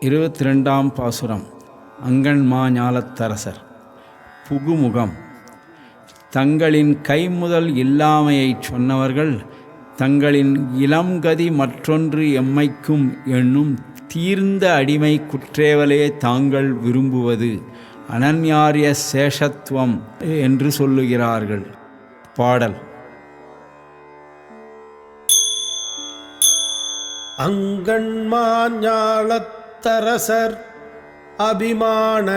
இருபத்தி ரெண்டாம் பாசுரம் அங்கன்மா ஞாலத்தரசர். புகுமுகம். தங்களின் கைமுதல் இல்லாமையைச் சொன்னவர்கள் தங்களின் இளம்கதி மற்றொன்று எம்மைக்கும் என்னும் தீர்ந்த அடிமை குற்றேவலே தாங்கள் விரும்புவது அனன்யாரிய சேஷத்துவம் என்று சொல்லுகிறார்கள். பாடல். அத்தரசர் அபிமான.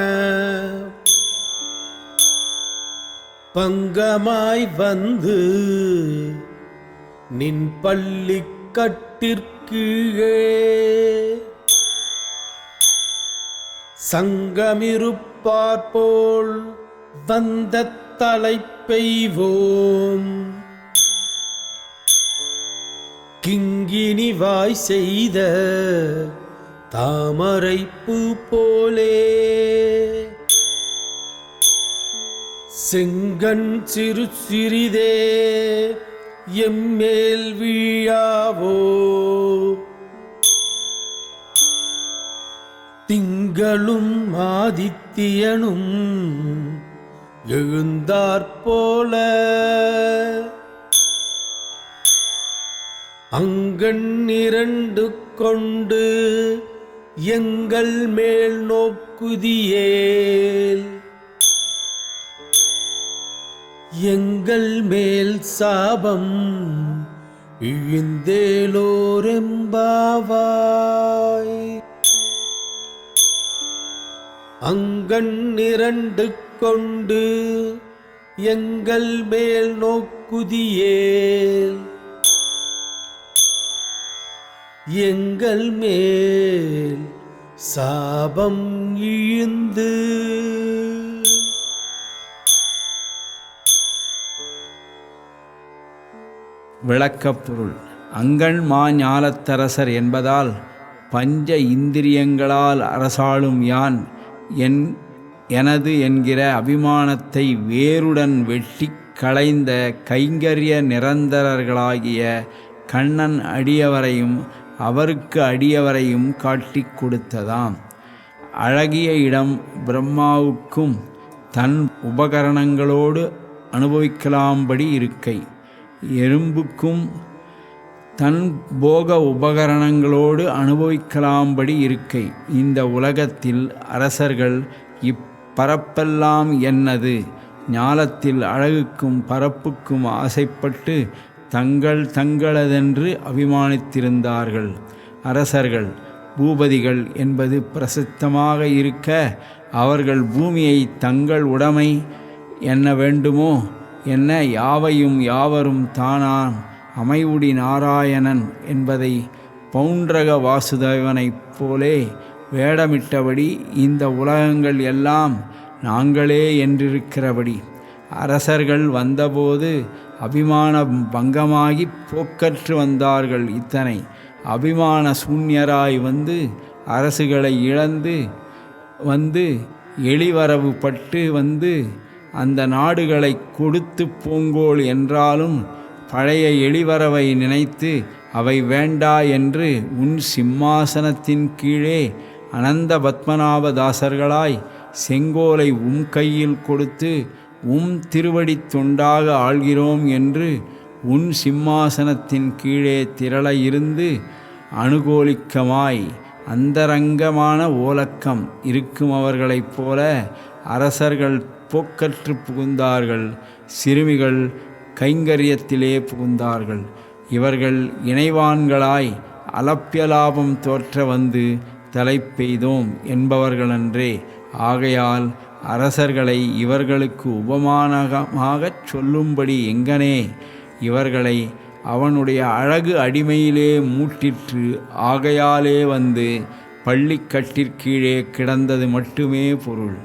பங்கமாய் வந்து நின் பள்ளி கட்டிற்கீழே சங்கமிருப்பார்போல் வந்த தலைப்பெய்வோம் கிங்கினி வாய் செய்த தாமரை பூ போலே. செங்கண் சிறு சிறிதே எம்மேல் வீழாவோ. திங்களும் ஆதித்தியனும் எழுந்தாற்போல அங்கண் இரண்டு கொண்டு எங்கள் மேல் நோக்குதியேல். எங்கள் மேல் சாபம் இழிந்தேலோரெம்பாவாய். அங்கண் இரண்டு கொண்டு எங்கள் மேல் நோக்குதியேல். எங்கள் மேல் சாபம் இழுந்து. விளக்கப்பொருள். அங்கண் மா ஞாலத்தரசர் என்பதால் பஞ்ச இந்திரியங்களால் அரசாளும் யான் என் எனது என்கிற அபிமானத்தை வேருடன் வெட்டி களைந்த கைங்கரிய நிரந்தரர்களாகிய கண்ணன் அடியவரையும் அவருக்கு அடியவரையும் காட்டி கொடுத்ததாம். அழகிய இடம் பிரம்மாவுக்கும் தன் உபகரணங்களோடு அனுபவிக்கலாம்படி இருக்கை. எறும்புக்கும் தன் போக உபகரணங்களோடு அனுபவிக்கலாம்படி இருக்கை. இந்த உலகத்தில் அரசர்கள் இப்பரப்பெல்லாம் என்னது? ஞாலத்தில் அழகுக்கும் பரப்புக்கும் ஆசைப்பட்டு தங்கள் தங்களதென்று அபிமானித்திருந்தார்கள். அரசர்கள் பூபதிகள் என்பது பிரசித்தமாக இருக்க அவர்கள் பூமியை தங்கள் உடைமை என்ன வேண்டுமோ என்ன யாவையும் யாவரும் தானான் அமைவுடி நாராயணன் என்பதை பவுண்டரக வாசுதேவனைப் போலே வேடமிட்டபடி இந்த உலகங்கள் எல்லாம் நாங்களே என்றிருக்கிறபடி. அரசர்கள் வந்தபோது அபிமான பங்கமாகி போக்கற்று வந்தார்கள் இத்தனை. அபிமான சூன்யராய் வந்து அரசுகளை இழந்து வந்து எளிவரவு பட்டு வந்து அந்த நாடுகளை கொடுத்து போங்கோள் என்றாலும் பழைய எளிவரவை நினைத்து அவை வேண்டா என்று உன் சிம்மாசனத்தின் கீழே அனந்த பத்மநாபதாசர்களாய் செங்கோலை உம் கையில் கொடுத்து உம் திருவடி தொண்டாக ஆள்கிறோம் என்று உன் சிம்மாசனத்தின் கீழே திரள இருந்து அனுகோலிக்கமாய் அந்தரங்கமான ஓலக்கம் இருக்கும் அவர்களைப் போல அரசர்கள் போக்கற்று புகுந்தார்கள் சிறுமிகள் கைங்கரியத்திலே புகுந்தார்கள். இவர்கள் இணைவான்களாய் அலப்பியலாபம் தோற்ற வந்து தலை பெய்தோம் என்பவர்களன்றே. ஆகையால் அரசர்களை இவர்களுக்கு உபமானமாகச் சொல்லும்படி எங்கனே இவர்களை அவனுடைய அழகு அடிமையிலே மூட்டிற்று ஆகையாலே வந்து பள்ளிக்கட்டிற்கீழே கிடந்தது மட்டுமே பொருள்.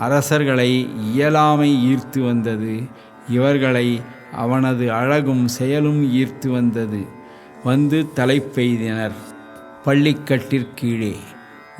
அரசர்களை இயலாமை ஈர்த்து வந்தது. இவர்களை அவனது அழகும் செயலும் ஈர்த்து வந்தது. வந்து தலை பெய்தினர் பள்ளிக்கட்டிற்கீழே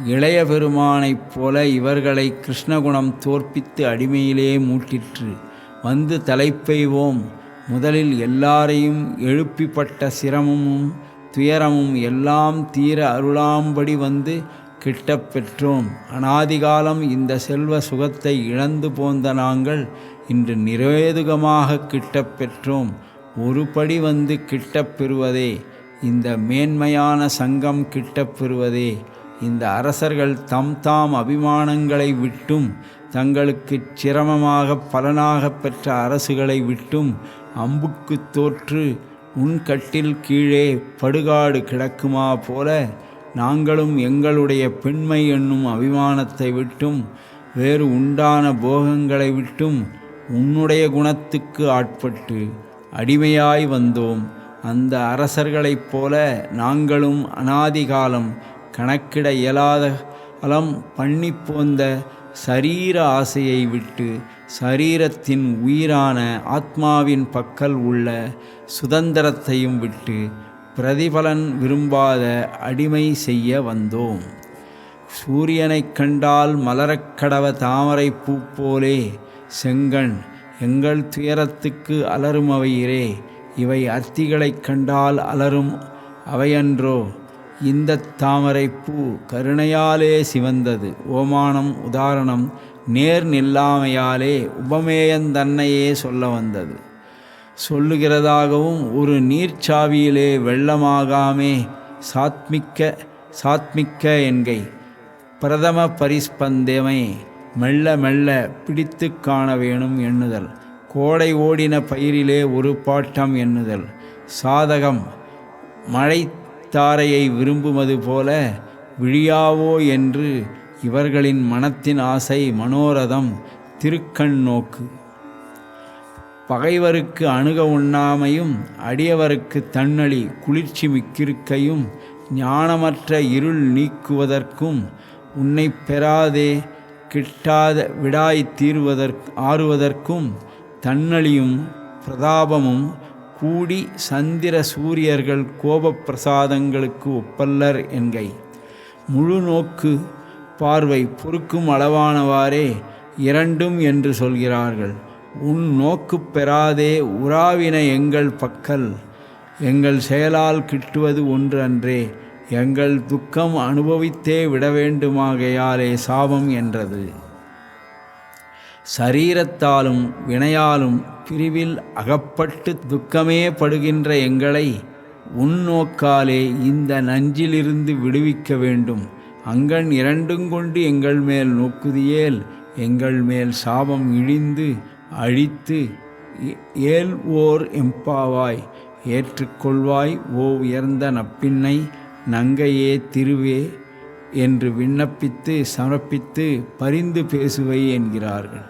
இளைய பெருமானைப் போல இவர்களை கிருஷ்ணகுணம் தோற்பித்து அடிமையிலே மூட்டிற்று. வந்து தலைப்பெய்வோம். முதலில் எல்லாரையும் எழுப்பிப்பட்ட சிரமமும் துயரமும் எல்லாம் தீர அருளாம்படி வந்து கிட்ட பெற்றோம். அனாதிகாலம் இந்த செல்வ சுகத்தை இழந்து போந்த நாங்கள் இன்று நிரேதுகமாக கிட்ட பெற்றோம். ஒரு படி வந்து கிட்டப் பெறுவதே இந்த மேன்மையான சங்கம் கிட்ட பெறுவதே இந்த அரசர்கள் தம் தாம் அபிமானங்களை விட்டும் தங்களுக்கு சிரமமாக பலனாக பெற்ற அரசுகளை விட்டும் அம்புக்கு தோற்று உன் கட்டில் கீழே படுகாடு கிடக்குமா போல நாங்களும் எங்களுடைய பெண்மை என்னும் அபிமானத்தை விட்டும் வேறு உண்டான போகங்களை விட்டும் உன்னுடைய குணத்துக்கு ஆட்பட்டு அடிமையாய் வந்தோம். அந்த அரசர்களைப் போல நாங்களும் அனாதிகாலம் கணக்கிட இயலாத அலம் பண்ணி போந்த சரீர ஆசையை விட்டு சரீரத்தின் உயிரான ஆத்மாவின் பக்கல் உள்ள சுதந்திரத்தையும் விட்டு பிரதிபலன் விரும்பாத அடிமை செய்ய வந்தோம். சூரியனைக் கண்டால் மலரக் கடவ தாமரை பூ போலே செங்கண் எங்கள் துயரத்துக்கு அலரும் அவையிரே இவை அத்திகளைக் கண்டால் அலரும் அவையன்றோ இந்த தாமரை பூ கருணையாலே சிவந்தது. ஓமானம் உதாரணம் நேர் நில்லாமையாலே உபமேயந்தன்னையே சொல்ல வந்தது. சொல்லுகிறதாகவும் ஒரு நீர்ச்சாவியிலே வெள்ளமாகாமே சாத்மிக்க சாத்மிக்க என்கை பிரதம பரிஸ்பந்தமை மெல்ல மெல்ல பிடித்து காண வேணும் எண்ணுதல் கோடை ஓடின பயிரிலே ஒரு பாட்டம் எண்ணுதல் சாதகம் மழை தாரையை விரும்புவது போல விழியாவோ என்று இவர்களின் மனத்தின் ஆசை மனோரதம் திருக்கண் நோக்கு. பகைவருக்கு அணுக உண்ணாமையும் அடியவருக்கு தன்னழி குளிர்ச்சி மிக்கிருக்கையும் ஞானமற்ற இருள் நீக்குவதற்கும் உன்னை பெறாதே கிட்டாத விடாய் தீர்வதற்கு ஆறுவதற்கும் தன்னழியும் பிரதாபமும் கூடி சந்திர சூரியர்கள் கோபப் பிரசாதங்களுக்கு ஒப்பல்லர் என்கை. முழு நோக்கு பார்வை பொறுக்கும் அளவானவாறே இரண்டும் என்று சொல்கிறார்கள். உன் நோக்கு பெறாதே உறாவின எங்கள் பக்கல். எங்கள் செயலால் கிட்டுவது ஒன்று அன்றே. எங்கள் துக்கம் அனுபவித்தே விட வேண்டுமாகையாலே சாபம் என்றது. சரீரத்தாலும் வினையாலும் பிரிவில் அகப்பட்டு துக்கமே படுகின்ற எங்களை உன்னோக்காலே இந்த நஞ்சிலிருந்து விடுவிக்க வேண்டும். அங்கன் இரண்டும் கொண்டு எங்கள் மேல் நோக்குதியேல் எங்கள் மேல் சாபம் இழிந்து அழித்து ஏல் ஓர் எம்பாவாய் ஏற்றுக்கொள்வாய் ஓ உயர்ந்த நப்பின்னை நங்கையே திருவே என்று விண்ணப்பித்து சமர்ப்பித்து பரிந்து பேசுவை என்கிறார்கள்.